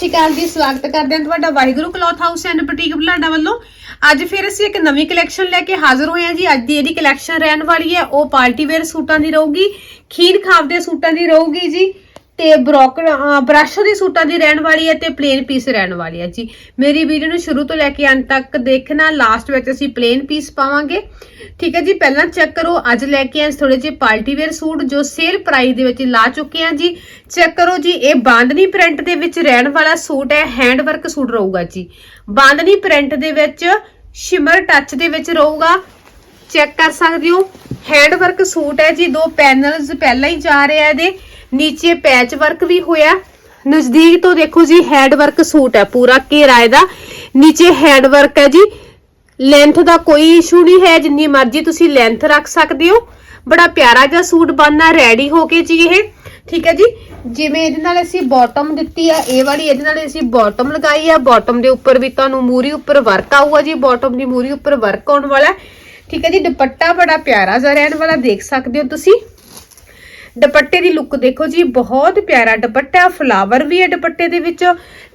ਸ਼ਿਕਾਲ ਜੀ, ਸਵਾਗਤ ਕਰਦੇ ਹਾਂ ਤੁਹਾਡਾ Waheguru cloth house and boutique Bulada ਵੱਲੋਂ। ਅੱਜ ਫਿਰ ਅਸੀਂ ਇੱਕ ਨਵੀਂ ਕਲੈਕਸ਼ਨ ਲੈ ਕੇ ਹਾਜ਼ਰ ਹੋਏ ਹਾਂ ਜੀ। ਅੱਜ ਦੀ ਇਹਦੀ ਕਲੈਕਸ਼ਨ ਰਹਿਣ ਵਾਲੀ ਹੈ, ਉਹ ਪਾਰਟੀ ਵੇਅਰ ਸੂਟਾਂ ਦੀ ਰਹੂਗੀ, ਖੀਰ ਖਾਵ ਦੇ ਸੂਟਾਂ ਦੀ ਰਹੂਗੀ ਜੀ। ਤੇ ਬ੍ਰੋਕਰ ਬ੍ਰਸ਼ ਦੀ ਸੂਟਾਂ ਦੀ ਰਹਿਣ ਵਾਲੀ ਹੈ ਤੇ ਪਲੇਨ ਪੀਸ ਰਹਿਣ ਵਾਲੀ ਹੈ ਜੀ। ਮੇਰੀ ਵੀਡੀਓ ਨੂੰ ਸ਼ੁਰੂ ਤੋਂ ਲੈ ਕੇ ਅੰਤ ਤੱਕ ਦੇਖਣਾ ਲਾਸਟ ਵਿੱਚ ਅਸੀਂ ਪਲੇਨ ਪੀਸ ਪਾਵਾਂਗੇ। ਠੀਕ ਹੈ ਜੀ, ਪਹਿਲਾਂ ਚੈੱਕ ਕਰੋ, ਅੱਜ ਲੈ ਕੇ ਆਏ ਥੋੜੇ ਜਿਹੇ ਪਾਰਟੀ ਵੇਅਰ ਸੂਟ ਜੋ ਸੇਲ ਪ੍ਰਾਈਸ ਦੇ ਵਿੱਚ ਲਾ ਚੁੱਕੇ ਆ ਜੀ। ਚੈੱਕ ਕਰੋ ਜੀ, ਇਹ ਬਾਂਦਨੀ ਪ੍ਰਿੰਟ ਦੇ ਵਿੱਚ ਰਹਿਣ ਵਾਲਾ ਸੂਟ ਹੈ ਹੈਂਡ ਵਰਕ ਸੂਟ ਰਹੂਗਾ ਜੀ। ਬਾਂਦਨੀ ਪ੍ਰਿੰਟ ਦੇ ਵਿੱਚ ਸ਼ਿਮਰ ਟੱਚ ਦੇ ਵਿੱਚ ਰਹੂਗਾ। ਚੈੱਕ ਕਰ ਸਕਦੇ ਹੋ ਹੈਂਡ ਵਰਕ ਸੂਟ ਹੈ ਜੀ, ਦੋ ਪੈਨਲਸ ਪਹਿਲਾਂ ਹੀ ਜਾ ਰਹੇ ਆ ਇਹਦੇ। ਨੀਚੇ ਪੈਚ ਵਰਕ ਵੀ ਹੋਇਆ। ਨਜ਼ਦੀਕ ਤੋਂ ਦੇਖੋ ਜੀ ਹੈਂਡ ਵਰਕ ਸੂਟ ਹੈ ਪੂਰਾ ਘੇਰਾ ਇਹਦਾ ਨੀਚੇ ਹੈਂਡ ਵਰਕ ਹੈ ਜੀ। ਲੈਂਥ ਦਾ ਕੋਈ ਇਸ਼ੂ ਨਹੀਂ ਹੈ, ਜਿੰਨੀ ਮਰਜ਼ੀ ਤੁਸੀਂ ਲੈਂਥ ਰੱਖ ਸਕਦੇ ਹੋ। ਬੜਾ ਪਿਆਰਾ ਜਿਹਾ ਸੂਟ ਬਣਨਾ ਰੈਡੀ ਹੋ ਕੇ ਜੀ ਇਹ। ਠੀਕ ਹੈ ਜੀ। ਜਿਵੇਂ ਇਹਦੇ ਨਾਲ ਅਸੀਂ ਬਾਟਮ ਦਿੱਤੀ ਆ, ਇਹ ਵਾਲੀ ਇਹਦੇ ਨਾਲ ਅਸੀਂ ਬਾਟਮ ਲਗਾਈ ਆ। ਬਾਟਮ ਦੇ ਉੱਪਰ ਵੀ ਤੁਹਾਨੂੰ ਮੂਰੀ ਉੱਪਰ ਵਰਕ ਆਊਗਾ ਜੀ। ਬਾਟਮ ਦੀ ਮੂਰੀ ਉੱਪਰ ਵਰਕ ਆਉਣ ਵਾਲਾ ਠੀਕ ਹੈ ਜੀ, ਦੁਪੱਟਾ ਬੜਾ ਪਿਆਰਾ ਜਿਹਾ ਰਹਿਣ ਵਾਲਾ, ਦੇਖ ਸਕਦੇ ਹੋ ਤੁਸੀਂ। ਦੁਪੱਟੇ ਦੀ ਲੁੱਕ ਦੇਖੋ ਜੀ, ਬਹੁਤ ਪਿਆਰਾ ਦੁਪੱਟਾ ਫਲਾਵਰ ਵੀ ਹੈ ਦੁਪੱਟੇ ਦੇ ਵਿੱਚ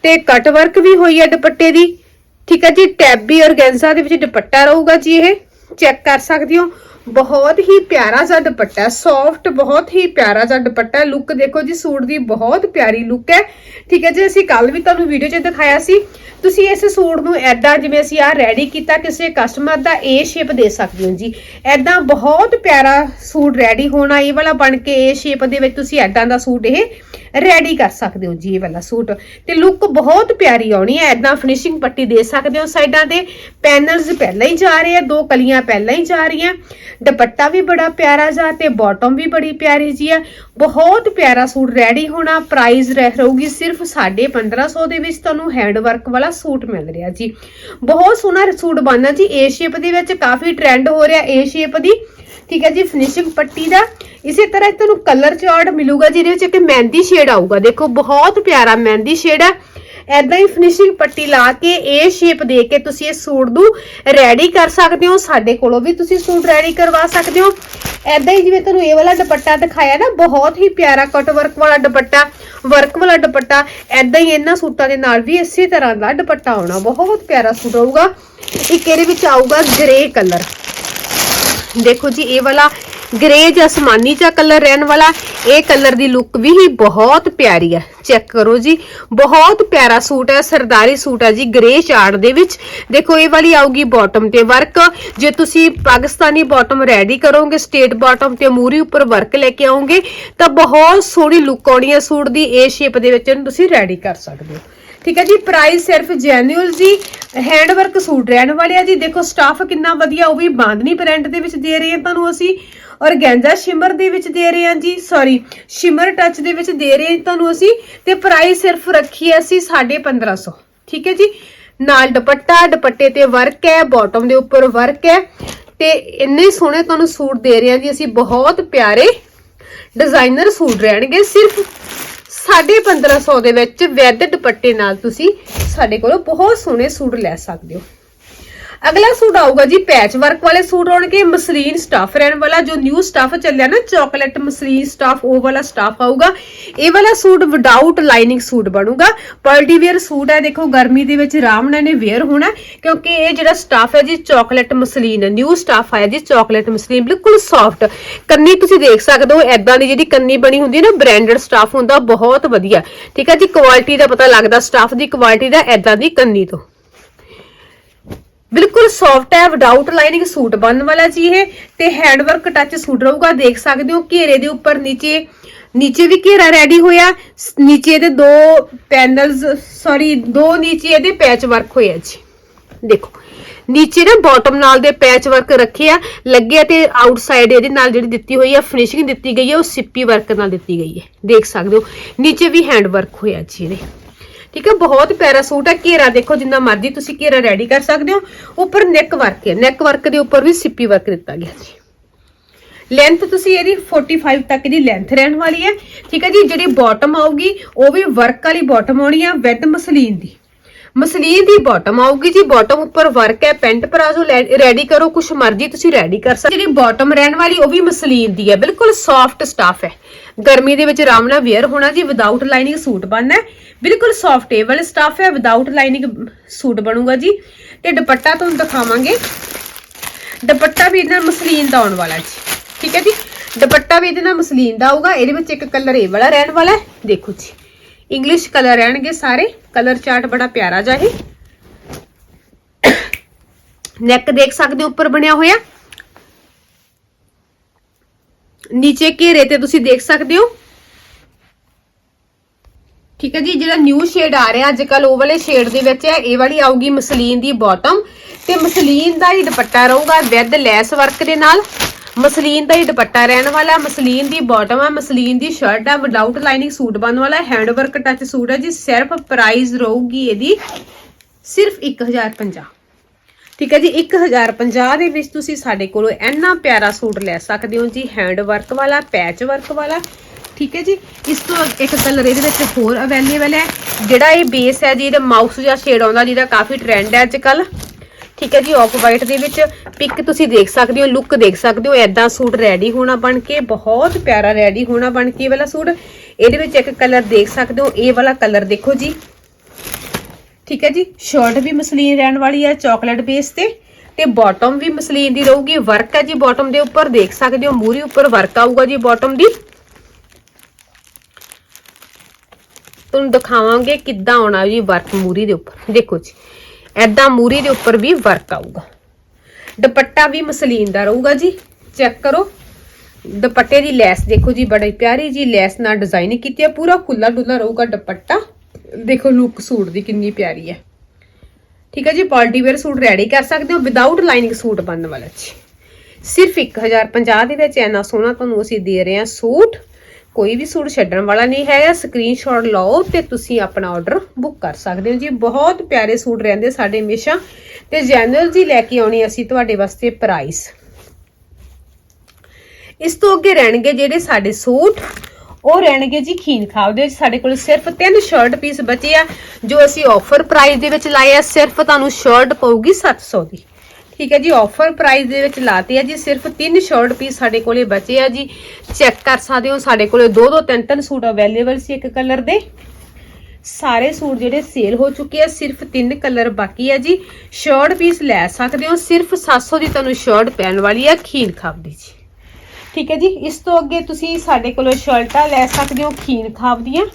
ਤੇ ਕਟ ਵਰਕ ਵੀ ਹੋਈ ਹੈ ਦੁਪੱਟੇ ਦੀ। ਠੀਕ ਹੈ ਜੀ ਟੈਬੀ ਔਰਗੈਂਜ਼ਾ ਦੇ ਵਿੱਚ ਦੁਪੱਟਾ ਰਹੂਗਾ ਜੀ ਇਹ। ਚੈੱਕ ਕਰ ਸਕਦੇ ਹੋ। ਬਹੁਤ ਹੀ ਪਿਆਰਾ ਜਿਹਾ ਦੁਪੱਟਾ ਸੌਫਟ ਬਹੁਤ ਹੀ ਪਿਆਰਾ ਜਿਹਾ ਦੁਪੱਟਾ ਲੁੱਕ ਦੇਖੋ ਜੀ, ਸੂਟ ਦੀ ਬਹੁਤ ਪਿਆਰੀ ਲੁੱਕ ਹੈ। ਠੀਕ ਹੈ ਜੀ, ਅਸੀਂ ਕੱਲ ਵੀ ਤੁਹਾਨੂੰ ਵੀਡੀਓ 'ਚ ਦਿਖਾਇਆ ਸੀ। ਤੁਸੀਂ ਇਸ ਸੂਟ ਨੂੰ ਐਦਾਂ ਜਿਵੇਂ ਅਸੀਂ ਆ ਰੈਡੀ ਕੀਤਾ, ਕਿਸੇ ਕਸਟਮਰ ਦਾ ਏ ਸ਼ੇਪ ਦੇ ਸਕਦੇ ਹੋ ਜੀ। ਐਦਾਂ ਬਹੁਤ ਪਿਆਰਾ ਸੂਟ ਰੈਡੀ ਹੋਣਾ, ਇਹ ਵਾਲਾ ਬਣ ਕੇ ਏ ਸ਼ੇਪ ਦੇ ਵਿੱਚ ਤੁਸੀਂ ਐਦਾਂ ਦਾ ਸੂਟ ਇਹ ਰੈਡੀ ਕਰ ਸਕਦੇ ਹੋ ਜੀ, ਇਹ ਵਾਲਾ ਸੂਟ। ਤੇ ਲੁੱਕ ਬਹੁਤ ਪਿਆਰੀ ਆਉਣੀ ਹੈ ਐਦਾਂ ਫਿਨਿਸ਼ਿੰਗ ਪੱਟੀ ਦੇ ਸਕਦੇ ਹੋ। ਸਾਈਡਾਂ ਤੇ ਪੈਨਲਸ ਪਹਿਲਾਂ ਹੀ ਜਾ ਰਹੇ ਆ, ਦੋ ਕਲੀਆਂ ਪਹਿਲਾਂ ਹੀ ਜਾ ਰਹੀਆਂ। ਦੁਪੱਟਾ ਵੀ ਬੜਾ ਪਿਆਰਾ ਜਾ ਤੇ ਬਾਟਮ ਵੀ ਬੜੀ ਪਿਆਰੀ ਜੀ ਆ। ਬਹੁਤ ਪਿਆਰਾ ਸੂਟ ਰੈਡੀ ਹੋਣਾ ਪ੍ਰਾਈਸ ਰਹਿ ਰਹੂਗੀ ਸਿਰਫ 1550 ਦੇ ਵਿੱਚ ਤੁਹਾਨੂੰ ਹੈਂਡ ਵਰਕ ਵਾਲਾ ਸੂਟ ਮਿਲ ਰਿਹਾ ਜੀ। ਬਹੁਤ ਸੋਹਣਾ ਸੂਟ ਬਣਨਾ ਜੀ ਏ ਸ਼ੇਪ ਦੇ ਵਿੱਚ ਕਾਫੀ ਟ੍ਰੈਂਡ ਹੋ ਰਿਹਾ ਏ ਸ਼ੇਪ ਦੀ। ਠੀਕ ਹੈ ਜੀ ਫਿਨਿਸ਼ਿੰਗ ਪੱਟੀ ਦਾ। ਇਸੇ ਤਰ੍ਹਾਂ ਤੁਹਾਨੂੰ ਕਲਰ ਚਾਰਟ ਮਿਲੂਗਾ, ਜਿਹਦੇ ਵਿੱਚ ਇੱਕ ਮਹਿੰਦੀ ਸ਼ੇਡ ਆਊਗਾ। ਦੇਖੋ, ਬਹੁਤ ਪਿਆਰਾ ਮਹਿੰਦੀ ਸ਼ੇਡ ਹੈ ਐਦਾਂ ਹੀ ਫਿਨਿਸ਼ਿੰਗ ਪੱਟੀ ਲਾ ਕੇ ਇਹ ਸ਼ੇਪ ਦੇ ਕੇ ਤੁਸੀਂ ਇਹ ਸੂਟ ਨੂੰ ਰੈਡੀ ਕਰ ਸਕਦੇ ਹੋ ਸਾਡੇ ਕੋਲੋਂ ਵੀ ਤੁਸੀਂ ਸੂਟ ਰੈਡੀ ਕਰਵਾ ਸਕਦੇ ਹੋ। ਐਦਾਂ ਹੀ ਜਿਵੇਂ ਤੁਹਾਨੂੰ ਇਹ ਵਾਲਾ ਦੁਪੱਟਾ ਦਿਖਾਇਆ ਨਾ, ਬਹੁਤ ਹੀ ਪਿਆਰਾ ਕਟ ਵਰਕ ਵਾਲਾ ਦੁਪੱਟਾ ਵਰਕ ਵਾਲਾ ਦੁਪੱਟਾ ਐਦਾਂ ਹੀ ਇਹਨਾਂ ਸੂਟਾਂ ਦੇ ਨਾਲ ਵੀ ਇਸੇ ਤਰ੍ਹਾਂ ਦਾ ਦੁਪੱਟਾ ਆਉਣਾ, ਬਹੁਤ ਪਿਆਰਾ ਸੂਟ ਆਊਗਾ। ਇੱਕ ਇਹਦੇ ਵਿੱਚ ਆਊਗਾ ਗ੍ਰੇ ਕਲਰ ਦੇਖੋ ਜੀ, ਇਹ ਵਾਲਾ ਗ੍ਰੇ ਜਾਂ ਅਸਮਾਨੀ ਜਿਹਾ ਕਲਰ ਰਹਿਣ ਵਾਲਾ। ਇਹ ਕਲਰ ਦੀ ਲੁੱਕ ਵੀ ਹੀ ਬਹੁਤ ਪਿਆਰੀ ਹੈ ਚੈੱਕ ਕਰੋ ਜੀ, ਬਹੁਤ ਪਿਆਰਾ ਸੂਟ ਹੈ, ਸਰਦਾਰੀ ਸੂਟ ਹੈ ਜੀ ਗ੍ਰੇ ਚਾਰਟ ਦੇ ਵਿੱਚ। ਦੇਖੋ, ਇਹ ਵਾਲੀ ਆਊਗੀ ਬਾਟਮ ਤੇ ਵਰਕ ਜੇ ਤੁਸੀਂ ਪਾਕਿਸਤਾਨੀ ਬਾਟਮ ਰੈਡੀ ਕਰੋਗੇ ਸਟੇਟ ਬਾਟਮ ਤੇ ਮੂਰੀ ਉੱਪਰ ਵਰਕ ਲੈ ਕੇ ਆਉਂਗੇ ਤਾਂ ਬਹੁਤ ਸੋਹਣੀ ਲੁੱਕ ਆਉਣੀ ਹੈ ਸੂਟ ਦੀ। ਇਹ ਸ਼ੇਪ ਦੇ ਵਿੱਚ ਇਹਨੂੰ ਤੁਸੀਂ ਰੈਡੀ ਕਰ ਸਕਦੇ ਹੋ। ਠੀਕ ਹੈ ਜੀ ਪ੍ਰਾਈਸ ਸਿਰਫ ਜੈਨੂਅਲ ਜੀ ਹੈਂਡ ਵਰਕ ਸੂਟ ਰਹਿਣ ਵਾਲੇ ਆ ਜੀ। ਦੇਖੋ ਸਟਾਫ ਕਿੰਨਾ ਵਧੀਆ, ਉਹ ਵੀ ਬਾਂਦਨੀ ਪ੍ਰਿੰਟ ਦੇ ਵਿੱਚ ਦੇ ਰਹੇ ਹਾਂ ਤੁਹਾਨੂੰ ਅਸੀਂ। ਔਰਗੈਂਜ਼ਾ ਸ਼ਿਮਰ ਦੇ ਵਿੱਚ ਦੇ ਰਹੇ ਹਾਂ ਜੀ ਸੌਰੀ ਸ਼ਿਮਰ ਟੱਚ ਦੇ ਵਿੱਚ ਦੇ ਰਹੇ ਹਾਂ ਤੁਹਾਨੂੰ ਅਸੀਂ ਤੇ ਪ੍ਰਾਈਸ ਸਿਰਫ ਰੱਖੀ ਹੈ ਅਸੀਂ 1550 ਠੀਕ ਹੈ ਜੀ? ਨਾਲ ਦੁਪੱਟਾ, ਦੁਪੱਟੇ ਤੇ ਵਰਕ ਹੈ ਬਾਟਮ ਦੇ ਉੱਪਰ ਵਰਕ ਹੈ ਤੇ ਇੰਨੇ ਸੋਹਣੇ ਤੁਹਾਨੂੰ ਸੂਟ ਦੇ ਰਹੇ ਹਾਂ ਜੀ ਅਸੀਂ, ਬਹੁਤ ਪਿਆਰੇ ਡਿਜ਼ਾਈਨਰ ਸੂਟ ਰਹਿਣਗੇ ਸਿਰਫ 1550 ਦੇ ਵਿੱਚ ਵੈਦ ਦੁਪੱਟੇ ਨਾਲ ਤੁਸੀਂ ਸਾਡੇ ਕੋਲੋਂ ਬਹੁਤ ਸੋਹਣੇ ਸੂਟ ਲੈ ਸਕਦੇ ਹੋ। ਅਗਲਾ ਸੂਟ ਆਊਗਾ ਜੀ ਪੈਚ ਵਰਕ ਵਾਲੇ ਸੂਟ ਆਉਣਗੇ, ਮਸਲੀਨ ਸਟਾਫ ਰਹਿਣ ਵਾਲਾ, ਜੋ ਨਿਊ ਸਟਾਫ ਚੱਲਿਆ ਨਾ ਚਾਕਲੇਟ ਮਸਲੀਨ ਸਟਾਫ ਉਹ ਵਾਲਾ ਸਟਾਫ ਆਊਗਾ। ਇਹ ਵਾਲਾ ਸੂਟ ਵਿਦਆਊਟ ਲਾਈਨਿੰਗ ਸੂਟ ਬਣੂਗਾ। ਪਾਰਟੀ ਵੇਅਰ ਸੂਟ ਹੈ, ਦੇਖੋ, ਗਰਮੀ ਦੇ ਵਿੱਚ ਆਰਾਮ ਨਾਲ ਨੇ ਵੇਅਰ ਹੋਣਾ, ਕਿਉਂਕਿ ਇਹ ਜਿਹੜਾ ਸਟਾਫ ਹੈ ਜੀ ਚਾਕਲੇਟ ਮਸਲੀਨ ਹੈ ਨਿਊ ਸਟਾਫ ਆਇਆ ਜੀ ਚਾਕਲੇਟ ਮਸਲੀਨ, ਬਿਲਕੁਲ ਸੌਫਟ ਕੰਨੀ ਤੁਸੀਂ ਦੇਖ ਸਕਦੇ ਹੋ ਐਦਾਂ ਦੀ ਜਿਹੜੀ ਕੰਨੀ ਬਣੀ ਹੁੰਦੀ ਹੈ ਨਾ ਬ੍ਰਾਂਡਡ ਸਟਾਫ ਹੁੰਦਾ, ਬਹੁਤ ਵਧੀਆ। ਠੀਕ ਹੈ ਜੀ ਕੁਆਲਿਟੀ ਦਾ ਪਤਾ ਲੱਗਦਾ ਸਟਾਫ ਦੀ ਕੁਆਲਿਟੀ ਦਾ ਐਦਾਂ ਦੀ ਕੰਨੀ ਤੋਂ। ਸੌਫਟ ਹੈ ਵਿਦਆਊਟ ਲਾਈਨਿੰਗ ਸੂਟ ਬਣਨ ਵਾਲਾ ਜੀ ਇਹ, ਤੇ ਹੈਂਡ ਵਰਕ ਟੱਚ ਸੂਟ ਰਹੂਗਾ, ਦੇਖ ਸਕਦੇ ਹੋ, ਘੇਰੇ ਦੇ ਉੱਪਰ ਨੀਚੇ ਨੀਚੇ ਵੀ ਘੇਰਾ ਰੈਡੀ ਹੋਇਆ ਨੀਚੇ ਇਹਦੇ ਦੋ ਪੈਨਲਸ ਸੌਰੀ ਦੋ ਨੀਚੇ ਇਹਦੇ ਪੈਚ ਵਰਕ ਹੋਇਆ ਜੀ। ਦੇਖੋ, ਨੀਚੇ ਨਾ ਬਾਟਮ ਨਾਲ ਦੇ ਪੈਚ ਵਰਕ ਰੱਖੇ ਆ, ਲੱਗੇ ਆ ਤੇ ਆਊਟਸਾਈਡ ਇਹਦੇ ਨਾਲ ਜਿਹੜੀ ਦਿੱਤੀ ਹੋਈ ਆ ਫਿਨਿਸ਼ਿੰਗ ਦਿੱਤੀ ਗਈ ਹੈ ਉਹ ਸਿੱਪੀ ਵਰਕ ਨਾਲ ਦਿੱਤੀ ਗਈ ਹੈ। ਦੇਖ ਸਕਦੇ ਹੋ, ਨੀਚੇ ਵੀ ਹੈਂਡ ਵਰਕ ਹੋਇਆ ਜੀ ਇਹਦੇ। ਠੀਕ ਹੈ, ਬਹੁਤ ਪਿਆਰਾ ਸੂਟ ਹੈ, ਘੇਰਾ ਦੇਖੋ ਜਿੰਨਾ ਮਰਜ਼ੀ ਤੁਸੀਂ ਘੇਰਾ ਰੈਡੀ ਕਰ ਸਕਦੇ ਹੋ। ਉੱਪਰ ਨੈਕ ਵਰਕ ਹੈ ਨੈਕ ਵਰਕ ਦੇ ਉੱਪਰ ਵੀ ਸਿੱਪੀ ਵਰਕ ਦਿੱਤਾ ਗਿਆ ਜੀ। ਲੈਂਥ ਤੁਸੀਂ ਇਹਦੀ 45 ਤੱਕ ਦੀ ਲੈਂਥ ਰਹਿਣ ਵਾਲੀ ਹੈ। ਠੀਕ ਹੈ ਜੀ, ਜਿਹੜੀ ਬਾਟਮ ਆਊਗੀ, ਉਹ ਵੀ ਵਰਕ ਵਾਲੀ ਬਾਟਮ ਆਉਣੀ ਹੈ ਵਿਦ ਮਸਲੀਨ ਦੀ। ਮਸਲੀਨ ਦੀ ਬਾਟਮ ਆਊਗੀ ਜੀ ਬਾਟਮ ਉੱਪਰ ਵਰਕ ਹੈ ਪੈਂਟ ਪਲਾਜ਼ੋ ਰੈਡੀ ਕਰੋ, ਕੁਛ ਮਰਜ਼ੀ ਤੁਸੀਂ ਰੈਡੀ ਕਰ ਸਕਦੇ ਜਿਹੜੀ ਬਾਟਮ ਰਹਿਣ ਵਾਲੀ, ਉਹ ਵੀ ਮਸਲੀਨ ਦੀ ਹੈ, ਬਿਲਕੁਲ ਸੌਫਟ ਸਟਾਫ ਹੈ। ਗਰਮੀ ਦੇ ਵਿੱਚ ਆਰਾਮ ਨਾਲ ਵੇਅਰ ਹੋਣਾ ਜੀ ਵਿਦਆਊਟ ਲਾਈਨਿੰਗ ਸੂਟ ਬਣਨਾ ਬਿਲਕੁਲ ਸੌਫਟ ਹੈ ਵਾਲਾ ਸਟਾਫ ਹੈ ਵਿਦਆਊਟ ਲਾਈਨਿੰਗ ਸੂਟ ਬਣੂਗਾ ਜੀ। ਤੇ ਦੁਪੱਟਾ ਤੁਹਾਨੂੰ ਦਿਖਾਵਾਂਗੇ। ਦੁਪੱਟਾ ਵੀ ਇਹਦੇ ਨਾਲ ਮਸਲੀਨ ਦਾ ਆਉਣ ਵਾਲਾ ਜੀ, ਠੀਕ ਹੈ ਜੀ? ਦੁਪੱਟਾ ਵੀ ਇਹਦੇ ਨਾਲ ਮਸਲੀਨ ਦਾ ਆਊਗਾ, ਇਹਦੇ ਵਿੱਚ ਇੱਕ ਕਲਰ ਇਹ ਵਾਲਾ ਰਹਿਣ ਵਾਲਾ ਹੈ, ਦੇਖੋ ਜੀ। ਇੰਗਲਿਸ਼ ਕਲਰ ਰਹਿਣਗੇ ਸਾਰੇ। ਕਲਰ ਚਾਰਟ ਬੜਾ ਪਿਆਰਾ ਜਿਹਾ ਹੈ ਨੈਕ ਦੇਖ ਸਕਦੇ ਹੋ, ਉੱਪਰ ਬਣਿਆ ਹੋਇਆ। ਨੀਚੇ ਘੇਰੇ ਤੇ ਤੁਸੀਂ ਦੇਖ ਸਕਦੇ ਹੋ। ਠੀਕ ਹੈ ਜੀ, ਜਿਹੜਾ ਨਿਊ ਸ਼ੇਡ ਆ ਰਿਹਾ ਅੱਜ ਕੱਲ ਉਹ ਵਾਲੇ ਸ਼ੇਡ ਦੇ ਵਿੱਚ ਹੈ। ਇਹ ਵਾਲੀ ਆਊਗੀ ਮਸਲੀਨ ਦੀ ਬਾਟਮ ਤੇ ਮਸਲੀਨ ਦਾ ਹੀ ਦੁਪੱਟਾ ਰਹੂਗਾ ਵਿਦ ਲੈਸ ਵਰਕ ਦੇ ਨਾਲ। ਮਸਲੀਨ ਦਾ ਹੀ ਦੁਪੱਟਾ ਰਹਿਣ ਵਾਲਾ, ਮਸਲੀਨ ਦੀ ਬਾਟਮ ਆ, ਮਸਲੀਨ ਦੀ ਸ਼ਰਟ ਆ ਵਿਦਆਊਟ ਲਾਈਨਿੰਗ ਸੂਟ ਬਣਨ ਵਾਲਾ ਹੈਂਡ ਵਰਕ ਟੱਚ ਸੂਟ ਹੈ ਜੀ, ਸਿਰਫ ਪ੍ਰਾਈਸ ਰਹੂਗੀ ਇਹਦੀ ਸਿਰਫ 1050 ਠੀਕ ਹੈ ਜੀ 1050 ਦੇ ਵਿੱਚ ਤੁਸੀਂ ਸਾਡੇ ਕੋਲੋਂ ਇੰਨਾ ਪਿਆਰਾ ਸੂਟ ਲੈ ਸਕਦੇ ਹੋ ਜੀ ਹੈਂਡ ਵਰਕ ਵਾਲਾ ਪੈਚ ਵਰਕ ਵਾਲਾ। ਠੀਕ ਹੈ ਜੀ, ਇਸ ਤੋਂ ਇੱਕ ਕਲਰ ਇਹਦੇ ਵਿੱਚ ਹੋਰ ਅਵੇਲੇਬਲ ਹੈ, ਜਿਹੜਾ ਇਹ ਬੇਸ ਹੈ ਜੀ, ਇਹਦਾ ਮਾਊਸ ਜਾਂ ਸ਼ੇਡ ਆਉਂਦਾ, ਜਿਹਦਾ ਕਾਫੀ ਟ੍ਰੈਂਡ ਹੈ ਅੱਜ ਕੱਲ੍ਹ ਠੀਕ ਹੈ ਜੀ ਆਫ ਵਾਈਟ ਦੇ ਵਿੱਚ ਪਿਕ ਤੁਸੀਂ ਦੇਖ ਸਕਦੇ ਹੋ ਲੁੱਕ ਦੇਖ ਸਕਦੇ ਹੋ ਐਦਾਂ ਸੂਟ ਰੈਡੀ ਹੋਣਾ ਬਣ ਕੇ, ਬਹੁਤ ਪਿਆਰਾ ਰੈਡੀ ਹੋਣਾ ਬਣ ਕੇ ਵਾਲਾ ਸੂਟ। ਇਹਦੇ ਵਿੱਚ ਇੱਕ ਕਲਰ ਦੇਖ ਸਕਦੇ ਹੋ, ਇਹ ਵਾਲਾ ਕਲਰ ਦੇਖੋ ਜੀ। ਠੀਕ ਹੈ ਜੀ ਸ਼ਰਟ ਵੀ ਮਸਲੀਨ ਰਹਿਣ ਵਾਲੀ ਹੈ ਚਾਕਲੇਟ ਬੇਸ ਤੇ ਤੇ ਬਾਟਮ ਵੀ ਮਸਲੀਨ ਦੀ ਰਹੂਗੀ ਵਰਕ ਹੈ ਜੀ ਬਾਟਮ ਦੇ ਉੱਪਰ, ਦੇਖ ਸਕਦੇ ਹੋ ਮੂਰੀ ਉੱਪਰ ਵਰਕ ਆਊਗਾ ਜੀ ਬਾਟਮ ਦੀ। ਤੁਹਾਨੂੰ ਦਿਖਾਵਾਂਗੇ ਕਿੱਦਾਂ ਆਉਣਾ ਜੀ ਵਰਕ ਮੂਰੀ ਦੇ ਉੱਪਰ। ਦੇਖੋ ਜੀ ਐਦਾਂ ਮੂਰੀ ਦੇ ਉੱਪਰ ਵੀ ਵਰਕ ਆਊਗਾ। ਦੁਪੱਟਾ ਵੀ ਮਸਲੀਨ ਦਾ ਰਹੂਗਾ ਜੀ। ਚੈੱਕ ਕਰੋ। ਦੁਪੱਟੇ ਦੀ ਲੈਸ ਦੇਖੋ ਜੀ, ਬੜੀ ਪਿਆਰੀ ਜੀ ਲੈਸ ਨਾਲ ਡਿਜ਼ਾਈਨ ਕੀਤੀ ਹੈ ਪੂਰਾ ਖੁੱਲਾ ਡੁੱਲਾ ਰਹੂਗਾ ਦੁਪੱਟਾ। ਦੇਖੋ ਲੁੱਕ ਸੂਟ ਦੀ ਕਿੰਨੀ ਪਿਆਰੀ ਹੈ। ਠੀਕ ਹੈ ਜੀ, ਪਾਰਟੀ ਵੇਅਰ ਸੂਟ ਰੈਡੀ ਕਰ ਸਕਦੇ ਹੋ। ਵਿਦਆਊਟ ਲਾਈਨਿੰਗ ਸੂਟ ਬਣਨ ਵਾਲਾ ਜੀ। ਸਿਰਫ 1050 ਦੇ ਵਿੱਚ ਇੰਨਾ ਸੋਹਣਾ ਤੁਹਾਨੂੰ ਅਸੀਂ ਦੇ ਰਹੇ ਹਾਂ ਸੂਟ। ਕੋਈ ਵੀ ਸੂਟ ਛੱਡਣ ਵਾਲਾ ਨਹੀਂ ਹੈਗਾ ਸਕਰੀਨਸ਼ਾਟ ਲਓ ਤੇ ਤੁਸੀਂ ਆਪਣਾ ਆਰਡਰ ਬੁੱਕ ਕਰ ਸਕਦੇ ਹੋ ਜੀ। ਬਹੁਤ ਪਿਆਰੇ ਸੂਟ ਰਹਿੰਦੇ ਸਾਡੇ ਹਮੇਸ਼ਾ। ਤੇ ਜੈਨੂਅਲ ਜੀ ਲੈ ਕੇ ਆਉਣੀ ਅਸੀਂ ਤੁਹਾਡੇ ਵਾਸਤੇ ਪ੍ਰਾਈਸ ਇਸ ਤੋਂ ਅੱਗੇ ਰਹਿਣਗੇ ਜਿਹੜੇ ਸਾਡੇ ਸੂਟ, ਉਹ ਰਹਿਣਗੇ ਜੀ ਖੀਨ ਖਾਬ ਦੇ। ਸਾਡੇ ਕੋਲ ਸਿਰਫ ਤਿੰਨ ਸ਼ਰਟ ਪੀਸ ਬਚੇ ਆ, ਜੋ ਅਸੀਂ ਆਫਰ ਪ੍ਰਾਈਸ ਦੇ ਵਿੱਚ ਲਾਏ ਆ। ਸਿਰਫ ਤੁਹਾਨੂੰ ਸ਼ਰਟ ਪਊਗੀ 700 ਦੀ। ਠੀਕ ਹੈ ਜੀ ਆਫਰ ਪ੍ਰਾਈਸ ਦੇ ਵਿੱਚ ਲਾਤੇ ਆ ਜੀ, ਸਿਰਫ ਤਿੰਨ ਸ਼ਰਟ ਪੀਸ ਸਾਡੇ ਕੋਲੇ ਬਚੇ ਆ ਜੀ। ਚੈੱਕ ਕਰ ਸਕਦੇ ਹੋ, ਸਾਡੇ ਕੋਲੇ ਦੋ ਦੋ, ਤਿੰਨ ਤਿੰਨ ਸੂਟ ਅਵੇਲੇਬਲ ਸੀ ਇੱਕ ਕਲਰ ਦੇ। ਸਾਰੇ ਸੂਟ ਜਿਹੜੇ ਸੇਲ ਹੋ ਚੁੱਕੇ ਆ, ਸਿਰਫ ਤਿੰਨ ਕਲਰ ਬਾਕੀ ਆ ਜੀ। ਸ਼ਰਟ ਪੀਸ ਲੈ ਸਕਦੇ ਹੋ, ਸਿਰਫ 700 ਦੀ ਤੁਹਾਨੂੰ ਸ਼ਰਟ ਪੈਣ ਵਾਲੀ ਆ, ਖੀਨ ਖਾਬ ਦੀ ਜੀ। ਠੀਕ ਹੈ ਜੀ, ਇਸ ਤੋਂ ਅੱਗੇ ਤੁਸੀਂ ਸਾਡੇ ਕੋਲੋਂ ਸ਼ਰਟਾਂ ਲੈ ਸਕਦੇ ਹੋ, ਖੀਨ ਖਾਬ ਦੀਆਂ।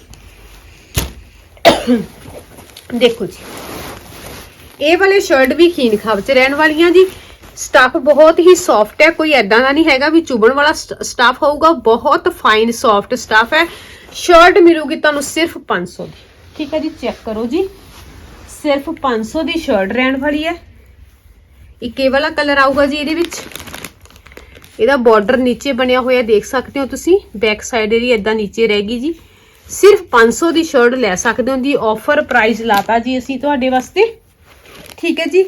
ਦੇਖੋ ਜੀ। ਇਹ ਵਾਲੇ ਸ਼ਰਟ ਵੀ ਖੀਨ ਖਾਬ ਚ ਰਹਿਣ ਵਾਲੀਆਂ ਜੀ। ਸਟਫ ਬਹੁਤ ਹੀ ਸੌਫਟ ਹੈ, ਕੋਈ ਐਦਾਂ ਦਾ ਨਹੀਂ ਹੈਗਾ ਵੀ ਚੁਬਣ ਵਾਲਾ ਸਟਫ ਹੋਊਗਾ, ਬਹੁਤ ਫਾਈਨ ਸੌਫਟ ਸਟਫ ਹੈ। ਸ਼ਰਟ ਮਿਲੂਗੀ ਤੁਹਾਨੂੰ ਸਿਰਫ 500 ਦੀ। ਠੀਕ ਹੈ ਜੀ ਚੈੱਕ ਕਰੋ ਜੀ। ਸਿਰਫ 500 ਦੀ ਸ਼ਰਟ ਰਹਿਣ ਵਾਲੀ ਹੈ। ਇੱਕ ਇਹ ਵਾਲਾ ਕਲਰ ਆਊਗਾ ਜੀ ਇਹਦੇ ਵਿੱਚ। ਇਹਦਾ ਬਾਰਡਰ ਨੀਚੇ ਬਣਿਆ ਹੋਇਆ ਦੇਖ ਸਕਦੇ ਹੋ ਤੁਸੀਂ। ਬੈਕ ਸਾਈਡ ਇਹਦੀ ਇਦਾਂ ਨੀਚੇ ਰਹੇਗੀ ਜੀ। ਸਿਰਫ 500 ਦੀ ਸ਼ਰਟ ਲੈ ਸਕਦੇ ਹੋ ਜੀ। ਆਫਰ ਪ੍ਰਾਈਸ ਲਾਤਾ ਜੀ ਅਸੀਂ ਤੁਹਾਡੇ ਵਾਸਤੇ। ਠੀਕ ਹੈ ਜੀ।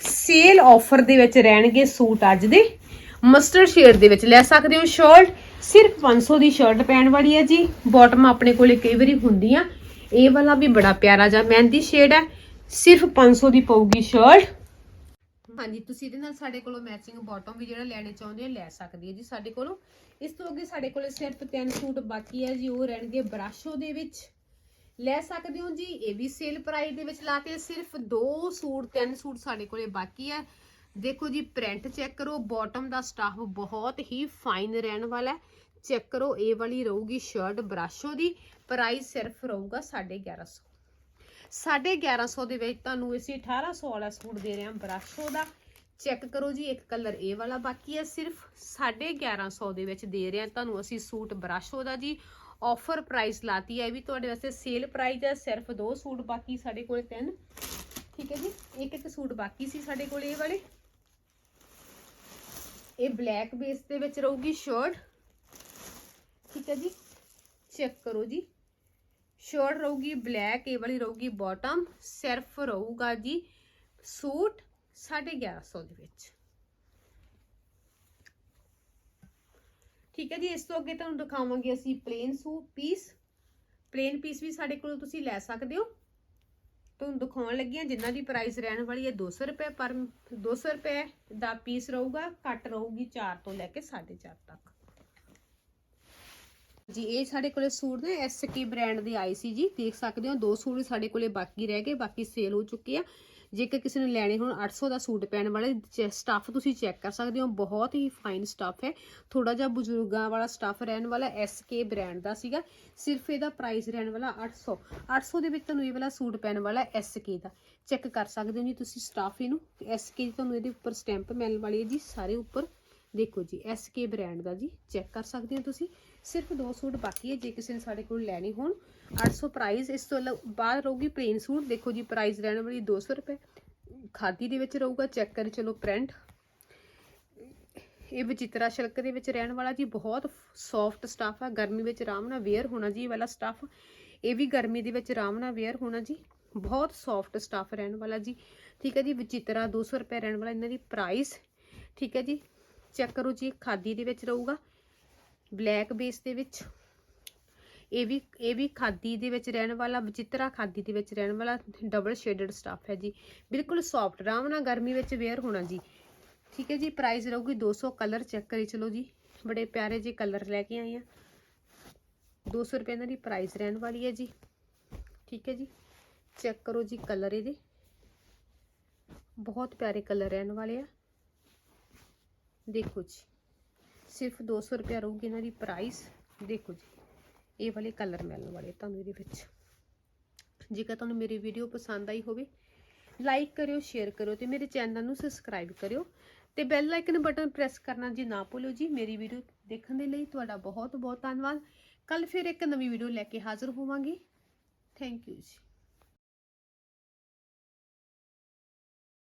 ਸੇਲ ਆਫਰ ਦੇ ਵਿੱਚ ਰਹਿਣਗੇ ਸੂਟ ਅੱਜ ਦੇ। ਮਸਟਰਡ ਸ਼ੇਡ ਦੇ ਵਿੱਚ ਲੈ ਸਕਦੇ ਹੋ ਸ਼ਰਟ। ਸਿਰਫ 500 ਦੀ ਸ਼ਰਟ ਪੈਣ ਵਾਲੀ ਹੈ ਜੀ। ਬਾਟਮ ਆਪਣੇ ਕੋਲੇ ਕਈ ਵਾਰੀ ਹੁੰਦੀਆਂ। ਇਹ ਵਾਲਾ ਵੀ ਬੜਾ ਪਿਆਰਾ ਜਿਹਾ ਮਹਿੰਦੀ ਸ਼ੇਡ ਹੈ। ਸਿਰਫ 500 ਦੀ ਪਊਗੀ ਸ਼ਰਟ। ਹਾਂਜੀ, ਤੁਸੀਂ ਇਹਦੇ ਨਾਲ ਸਾਡੇ ਕੋਲੋਂ ਮੈਚਿੰਗ ਬਾਟਮ ਵੀ ਜਿਹੜਾ ਲੈਣੇ ਚਾਹੁੰਦੇ ਹੋ, ਲੈ ਸਕਦੇ ਹੋ ਜੀ ਸਾਡੇ ਕੋਲੋਂ। ਇਸ ਤੋਂ ਅੱਗੇ ਸਾਡੇ ਕੋਲੇ ਸਿਰਫ ਤਿੰਨ ਸੂਟ ਬਾਕੀ ਹੈ ਜੀ। ਉਹ ਰਹਿਣਗੇ ਬਰਾਸ਼ੋ ਦੇ ਵਿੱਚ। ਲੈ ਸਕਦੇ ਹੋ ਜੀ। ਇਹ ਵੀ ਸੇਲ ਪ੍ਰਾਈਸ ਦੇ ਵਿੱਚ ਲਾ ਕੇ ਸਿਰਫ ਦੋ ਸੂਟ, ਤਿੰਨ ਸੂਟ ਸਾਡੇ ਕੋਲੇ ਬਾਕੀ ਹੈ ਦੇਖੋ ਜੀ ਪ੍ਰਿੰਟ ਚੈੱਕ ਕਰੋ। ਬਾਟਮ ਦਾ ਸਟਾਫ ਬਹੁਤ ਹੀ ਫਾਈਨ ਰਹਿਣ ਵਾਲਾ ਹੈ। ਚੈੱਕ ਕਰੋ, ਇਹ ਵਾਲੀ ਰਹੂਗੀ ਸ਼ਰਟ ਬਰਾਸ਼ੋ ਦੀ ਪ੍ਰਾਈਸ ਸਿਰਫ ਰਹੂਗਾ 1150 1150 ਦੇ ਵਿੱਚ ਤੁਹਾਨੂੰ ਅਸੀਂ 1800 ਵਾਲਾ ਸੂਟ ਦੇ ਰਹੇ ਹਾਂ ਬਰਾਸ਼ੋ ਦਾ ਚੈੱਕ ਕਰੋ ਜੀ, ਇੱਕ ਕਲਰ ਇਹ ਵਾਲਾ ਬਾਕੀ ਹੈ ਸਿਰਫ 1150 ਦੇ ਵਿੱਚ ਦੇ ਰਹੇ ਹਾਂ। ਤੁਹਾਨੂੰ ਅਸੀਂ ਸੂਟ ਬਰਾਸ਼ੋ ਦਾ ਜੀ। ਆਫਰ ਪ੍ਰਾਈਸ ਲਾਤੀ ਹੈ। ਇਹ ਵੀ ਤੁਹਾਡੇ ਵਾਸਤੇ ਸੇਲ ਪ੍ਰਾਈਸ ਹੈ, ਸਿਰਫ ਦੋ ਸੂਟ ਬਾਕੀ ਸਾਡੇ ਕੋਲੇ ਤਿੰਨ। ਠੀਕ ਹੈ ਜੀ, ਇੱਕ ਇੱਕ ਸੂਟ ਬਾਕੀ ਸੀ ਸਾਡੇ ਕੋਲੇ ਇਹ ਵਾਲੇ। ਇਹ ਬਲੈਕ ਬੇਸ ਦੇ ਵਿੱਚ ਰਹੂਗੀ ਸ਼ਰਟ ਠੀਕ ਹੈ ਜੀ ਚੈੱਕ ਕਰੋ ਜੀ। ਸ਼ਰਟ ਰਹੂਗੀ ਬਲੈਕ ਇਹ ਵਾਲੀ ਰਹੂਗੀ ਬਾਟਮ ਸਿਰਫ ਰਹੂਗਾ ਜੀ ਸੂਟ 1150 ਦੇ ਵਿੱਚ। ਠੀਕ ਹੈ ਜੀ, ਇਸ ਤੋਂ ਅੱਗੇ ਤੁਹਾਨੂੰ ਦਿਖਾਵਾਂਗੇ ਅਸੀਂ plain suit piece plain piece ਵੀ ਸਾਡੇ ਕੋਲੋਂ ਤੁਸੀਂ ਲੈ ਸਕਦੇ ਹੋ। ਤੁਹਾਨੂੰ ਦਿਖਾਉਣ ਲੱਗੀ ਹਾਂ ਜਿਨ੍ਹਾਂ ਦੀ ਪ੍ਰਾਈਸ ਰਹਿਣ ਵਾਲੀ ਹੈ 200 ਰੁਪਏ ਪਰ 200 ਰੁਪਏ ਦਾ ਪੀਸ ਰਹੂਗਾ, ਘੱਟ ਰਹੂਗੀ 4 ਤੋਂ ਲੈ ਕੇ 4.5 ਤੱਕ। ਜੀ, ਇਹ ਸਾਡੇ ਕੋਲੇ ਸੂਟ ਨੇ ਐਸਕੇ ਬ੍ਰਾਂਡ ਦੇ ਆਏ ਸੀ ਜੀ। ਦੇਖ ਸਕਦੇ ਹੋ, ਦੋ ਸੂਟ ਸਾਡੇ ਕੋਲੇ ਬਾਕੀ ਰਹਿ ਗਏ, ਬਾਕੀ ਸੇਲ ਹੋ ਚੁੱਕੇ ਆ। ਜੇਕਰ ਕਿਸੇ ਨੇ ਲੈਣੇ ਹੋਣ 800 ਦਾ ਸੂਟ ਪੈਣ ਵਾਲੇ ਸਟੱਫ ਤੁਸੀਂ ਚੈੱਕ ਕਰ ਸਕਦੇ ਹੋ, ਬਹੁਤ ਹੀ ਫਾਈਨ ਸਟੱਫ ਹੈ। ਥੋੜਾ ਜਿਹਾ ਬਜ਼ੁਰਗਾਂ ਵਾਲਾ ਸਟੱਫ ਰਹਿਣ ਵਾਲਾ ਐਸਕੇ ਬ੍ਰਾਂਡ ਦਾ ਸੀਗਾ। ਸਿਰਫ ਇਹਦਾ ਪ੍ਰਾਈਸ ਰਹਿਣ ਵਾਲਾ 800 800 ਦੇ ਵਿੱਚ ਤੁਹਾਨੂੰ ਇਹ ਵਾਲਾ ਸੂਟ ਪੈਣ ਵਾਲਾ ਐਸਕੇ ਦਾ। ਚੈੱਕ ਕਰ ਸਕਦੇ ਹੋ ਜੀ ਤੁਸੀਂ ਸਟਾਫ ਇਹਨੂੰ। ਐਸਕੇ ਦੀ ਤੁਹਾਨੂੰ ਇਹਦੇ ਉੱਪਰ ਸਟੈਂਪ ਮਿਲਣ ਵਾਲੀ ਹੈ ਜੀ, ਸਾਰੇ ਉੱਪਰ। ਦੇਖੋ ਜੀ SK ਬ੍ਰਾਂਡ ਦਾ ਜੀ ਚੈੱਕ ਕਰ ਸਕਦੇ ਹੋ ਤੁਸੀਂ। ਸਿਰਫ ਦੋ ਸੂਟ ਬਾਕੀ ਹੈ, ਜੇ ਕਿਸੇ ਨੇ ਸਾਡੇ ਕੋਲ ਲੈਣੇ ਹੋਣ 800 ਪ੍ਰਾਈਸ ਇਸ ਤੋਂ ਇਲਾ- ਬਾਅਦ ਰਹੂਗੀ ਪਲੇਨ ਸੂਟ। ਦੇਖੋ ਜੀ ਪ੍ਰਾਈਸ ਰਹਿਣ ਵਾਲੀ 200 ਰੁਪਏ। ਖਾਦੀ ਦੇ ਵਿੱਚ ਰਹੂਗਾ ਚੈੱਕ ਕਰੀ, ਚਲੋ ਪ੍ਰਿੰਟ ਇਹ ਵਿਚਿਤਰਾ ਸ਼ਿਲਕ ਦੇ ਵਿੱਚ ਰਹਿਣ ਵਾਲਾ ਜੀ, ਬਹੁਤ ਸੌਫਟ ਸਟਫ ਆ। ਗਰਮੀ ਵਿੱਚ ਆਰਾਮ ਨਾਲ ਵੇਅਰ ਹੋਣਾ ਜੀ, ਇਹ ਵਾਲਾ ਸਟਫ ਇਹ ਵੀ ਗਰਮੀ ਦੇ ਵਿੱਚ ਆਰਾਮ ਨਾਲ ਵੇਅਰ ਹੋਣਾ ਜੀ। ਬਹੁਤ ਸੌਫਟ ਸਟਫ ਰਹਿਣ ਵਾਲਾ ਜੀ। ਠੀਕ ਹੈ ਜੀ, ਵਿਚਿਤਰਾ 200 ਰੁਪਏ ਰਹਿਣ ਵਾਲਾ ਇਹਨਾਂ ਦੀ ਪ੍ਰਾਈਸ ਠੀਕ ਹੈ ਜੀ ਚੈੱਕ ਕਰੋ ਜੀ ਖਾਦੀ ਦੇ ਵਿੱਚ ਰਹੂਗਾ, ਬਲੈਕ ਬੇਸ ਦੇ ਵਿੱਚ। ਇਹ ਵੀ ਇਹ ਵੀ ਖਾਦੀ ਦੇ ਵਿੱਚ ਰਹਿਣ ਵਾਲਾ, ਵਿਚਿਤਰਾ ਖਾਦੀ ਦੇ ਵਿੱਚ ਰਹਿਣ ਵਾਲਾ ਡਬਲ ਸ਼ੇਡਡ ਸਟਾਫ ਹੈ ਜੀ। ਬਿਲਕੁਲ ਸੌਫਟ ਆਰਾਮ ਨਾਲ ਗਰਮੀ ਵਿੱਚ ਵੇਅਰ ਹੋਣਾ ਜੀ। ਠੀਕ ਹੈ ਜੀ ਪ੍ਰਾਈਸ ਰਹੂਗੀ 200 ਕਲਰ ਚੈੱਕ ਕਰੀ ਚਲੋ ਜੀ। ਬੜੇ ਪਿਆਰੇ ਜਿਹੇ ਕਲਰ ਲੈ ਕੇ ਆਏ ਆ। 200 ਰੁਪਏ ਇਹਨਾਂ ਦੀ ਪ੍ਰਾਈਸ ਰਹਿਣ ਵਾਲੀ ਹੈ ਜੀ। ਠੀਕ ਹੈ ਜੀ, ਚੈੱਕ ਕਰੋ ਜੀ ਕਲਰ ਇਹਦੇ। ਬਹੁਤ ਪਿਆਰੇ ਕਲਰ ਰਹਿਣ ਵਾਲੇ ਆ। ਦੇਖੋ ਜੀ। ਸਿਰਫ 200 ਰੁਪਏ ਰਹੂਗੀ ਇਹਨਾਂ ਦੀ ਪ੍ਰਾਈਸ ਦੇਖੋ ਜੀ, ਇਹ ਵਾਲੇ ਕਲਰ ਮਿਲਣ ਵਾਲੇ ਤੁਹਾਨੂੰ ਇਹਦੇ ਵਿੱਚ। ਜੇਕਰ ਤੁਹਾਨੂੰ ਮੇਰੀ ਵੀਡੀਓ ਪਸੰਦ ਆਈ ਹੋਵੇ ਲਾਈਕ ਕਰਿਓ ਸ਼ੇਅਰ ਕਰਿਓ ਤੇ ਮੇਰੇ ਚੈਨਲ ਨੂੰ ਸਬਸਕ੍ਰਾਈਬ ਕਰਿਓ। ਤੇ ਬੈਲ ਆਈਕਨ ਬਟਨ ਪ੍ਰੈਸ ਕਰਨਾ ਜੀ ਨਾ ਭੁੱਲਿਓ ਜੀ। ਮੇਰੀ ਵੀਡੀਓ ਦੇਖਣ ਦੇ ਲਈ ਤੁਹਾਡਾ ਬਹੁਤ ਬਹੁਤ ਧੰਨਵਾਦ। ਕੱਲ ਫਿਰ ਇੱਕ ਨਵੀਂ ਵੀਡੀਓ ਲੈ ਕੇ ਹਾਜ਼ਰ ਹੋਵਾਂਗੀ। ਥੈਂਕ ਯੂ ਜੀ।